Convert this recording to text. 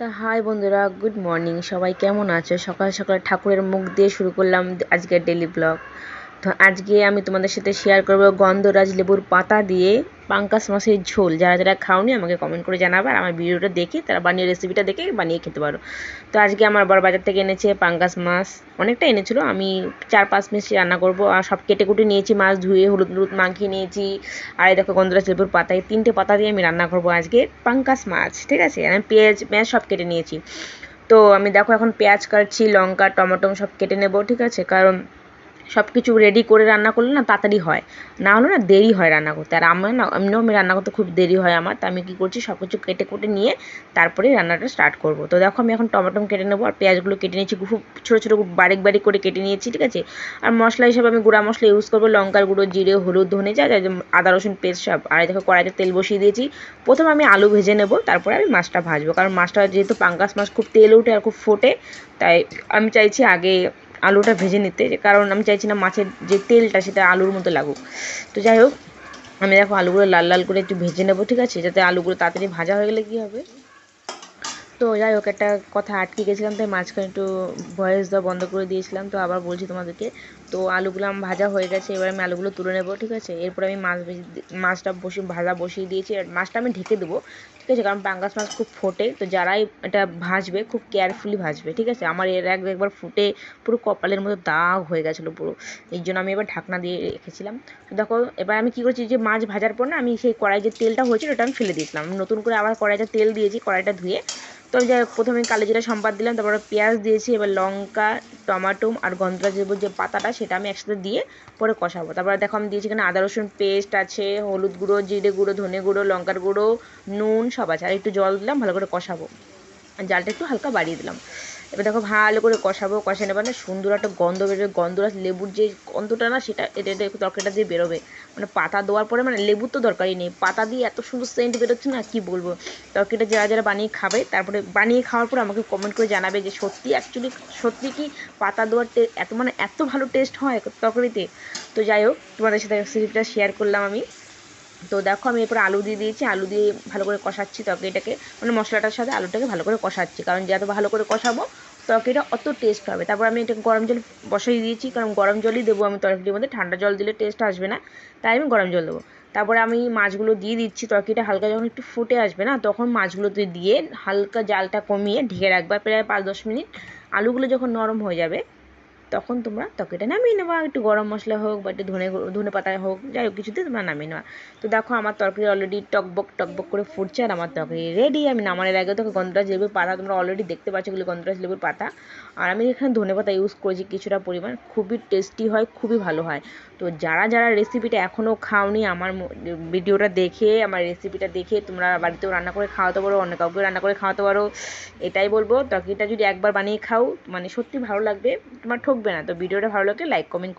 তা হাই বন্ধুরা good morning সবাই কেমন আছো? সকাল সকাল ঠাকুরের মুখ দিয়ে শুরু করলাম আজকের ডেলি ব্লগ তো আজকে আমি তোমাদের সাথে শেয়ার করব গন্ধরাজ লেবুর পাতা দিয়ে পাঙ্কাস মাছের ঝোল। যারা যারা খাওনি, আমাকে কমেন্ট করে জানাবে আর আমার ভিডিওটা দেখে, তারা বানিয়ে রেসিপিটা দেখে বানিয়ে খেতে পারো। তো আজকে আমার বড় বাজার থেকে এনেছে পাঙ্কাস মাছ। অনেকটা এনেছিল। আমি চার পাঁচ মিনিট রান্না করব আর সব কেটে কুটে নিয়েছি, মাছ ধুয়ে হলুদ হলুদ মাখিয়ে নিয়েছি। আর এই দেখো গন্ধরাজ লেবুর পাতায় তিনটে পাতা দিয়ে আমি রান্না করব আজকে পাঙ্কাস মাছ, ঠিক আছে? আমি পেঁয়াজ পেঁয়াজ সব কেটে নিয়েছি। তো আমি দেখো এখন পেঁয়াজ কাটছি, লঙ্কা, টমেটো সব কেটে নেব, ঠিক আছে? কারণ সব কিছু রেডি করে রান্না করলে না তাড়াতাড়ি হয়। না হলে না দেরি হয় রান্না করতে। আর আমার না, এমনিও আমি রান্না করতে খুব দেরি হয় আমার। তা আমি কী করছি সব কিছু কেটে কুটে নিয়ে তারপরে রান্নাটা স্টার্ট করব। তো দেখো আমি এখন টমেটো কেটে নেব আর পেঁয়াজগুলো কেটে নিয়েছি, খুব ছোটো ছোটো বারিক বারিক করে কেটে নিয়েছি, ঠিক আছে? আর মশলা হিসাবে আমি গুঁড়া মশলা ইউজ করব, লঙ্কার গুঁড়ো, জিরে, হলুদ, ধনে, যা যা আদা, রসুন, পেস্ট, সব। আর দেখো কড়াইতে তেল বসিয়ে দিয়েছি। প্রথমে আমি আলু ভেজে নেব, তারপরে আমি মাছটা ভাজবো। কারণ মাছটা যেহেতু পাঙ্গাস মাছ, খুব তেল উঠে আর খুব ফোটে। তাই আমি চাইছি আগে আলুটা ভেজে নিতে, কারণ আমি চাইছিলাম মাছের যে তেলটা সেটা আলুর মতো লাগুক। তো যাই হোক, আমি দেখো আলুগুলো লাল লাল করে একটু ভেজে নেব, ঠিক আছে? যাতে আলুগুলো তাড়াতাড়ি ভাজা হয়ে গেলে কী হবে? তো যাই হোক, একটা কথা আটকে গেছিলাম, তাই মাঝখানে একটু ভয়েস দেওয়া বন্ধ করে দিয়েছিলাম, তো আবার বলছি তোমাদেরকে। তো আলুগুলো আমার ভাজা হয়ে গেছে, এবার আমি আলুগুলো তুলে নেব, ঠিক আছে? এরপরে আমি মাছ মাছটা বসিয়ে ভাজা বসিয়ে দিয়েছি মাছটা আমি ঢেকে দেবো, ঠিক আছে? কারণ পাঙ্গাস মাছ খুব ফোটে, তো যারাই এটা ভাজবে, খুব কেয়ারফুলি ভাজবে, ঠিক আছে? আমার এর এক একবার ফুটে পুরো কপালের মতো দাগ হয়ে গেছিল পুরো, এই জন্য আমি এবার ঢাকনা দিয়ে রেখেছিলাম। তো দেখো, এবার আমি কী করছি, যে মাছ ভাজার পর না, আমি সেই কড়াই যে তেলটা হয়েছিল, ওটা আমি ফেলে দিয়েছিলাম। নতুন করে আবার কড়াইটা তেল দিয়েছি, কড়াইটা ধুয়ে। তো যাই প্রথমে কালো জিরা সম্পাদ দিলাম, তারপরে পেঁয়াজ দিয়েছি, এবার লঙ্কা, টমাটো আর গন্ধরাজ লেবুর যে পাতাটা, সেটা আমি একসাথে দিয়ে পরে কষাবো। তারপরে দেখো আমি দিয়েছি এখানে আদা, রসুন পেস্ট আছে, হলুদ গুঁড়ো, জিরে গুঁড়ো, ধনে গুঁড়ো, লঙ্কার গুঁড়ো, নুন, সব আছে। আর একটু জল দিলাম, ভালো করে কষাবো। জালটা একটু হালকা বাড়িয়ে দিলাম। এবার দেখো ভালো করে কষাবো কষা নেবার না সুন্দর একটা গন্ধ বেরোবে গন্ধরাজ লেবুর যে গন্ধটা না, সেটা এটা এটা তরকারিটা দিয়ে বেরোবে। মানে পাতা দেওয়ার পরে মানে লেবুর তো দরকারই নেই। পাতা দিয়ে এত সুন্দর সেন্ট বেরোচ্ছে না, কি বলব? তরকারিটা যারা যারা বানিয়ে খাবে, তারপরে বানিয়ে খাওয়ার পর আমাকে কমেন্ট করে জানাবে যে সত্যি অ্যাকচুয়ালি সত্যি কি পাতা দেওয়ার এত মানে এত ভালো টেস্ট হয় তরকারিতে? তো যাই হোক, তোমাদের সাথে রেসিপিটা শেয়ার করলাম আমি। তো দেখো আমি এরপরে আলু দিয়ে দিয়েছি, আলু দিয়ে ভালো করে কষাচ্ছি তরকারিটাকে। মানে মশলাটার সাথে আলুটাকে ভালো করে কষাচ্ছি, কারণ যত ভালো করে কষাবো, তরকারিটা অত টেস্ট হবে তারপর আমি এটা গরম জল বসাই দিয়েছি, কারণ গরম জলই দেবো আমি তরকারির মধ্যে। ঠান্ডা জল দিলে টেস্ট আসবে না, তাই আমি গরম জল দেবো। তারপরে আমি মাছগুলো দিয়ে দিচ্ছি, তরকারিটা হালকা যখন একটু ফুটে আসবে না, তখন মাছগুলো দিয়ে হালকা জালটা কমিয়ে ঢেকে রাখবা প্রায় পাঁচ দশ মিনিট। আলুগুলো যখন নরম হয়ে যাবে তখন তোমরা তরকারিটা নামিয়ে নেবা। একটু গরম মশলা হোক বা একটু ধনে ধনে পাতা হোক, যাই হোক কিছুতে তোমরা নামিয়ে নেওয়া তো দেখো আমার তরকারি অলরেডি টকবক টকবক করে ফুটছে আর আমার তরকারি রেডি আমি নামানোর আগে তোকে গন্ধরাজ লেবুর পাতা তোমরা অলরেডি দেখতে পাচ্ছ এগুলো গন্ধরাজ লেবুর পাতা। আর আমি এখানে ধনে পাতা ইউজ করেছি কিছুটা পরিমাণ, খুবই টেস্টি হয়, খুবই ভালো হয়। তো যারা যারা রেসিপিটা এখনও খাওনি, আমার ভিডিওটা দেখে, আমার রেসিপিটা দেখে তোমরা বাড়িতেও রান্না করে খাওয়াতে পারো, অন্য কাউকে রান্না করে খাওয়াতে পারো। এটাই বলব তরকারিটা যদি একবার বানিয়ে খাও মানে সত্যি ভালো লাগবে। তোমার ঠকবে না। তো ভিডিওটা ভালো লাগলে লাইক কমেন্ট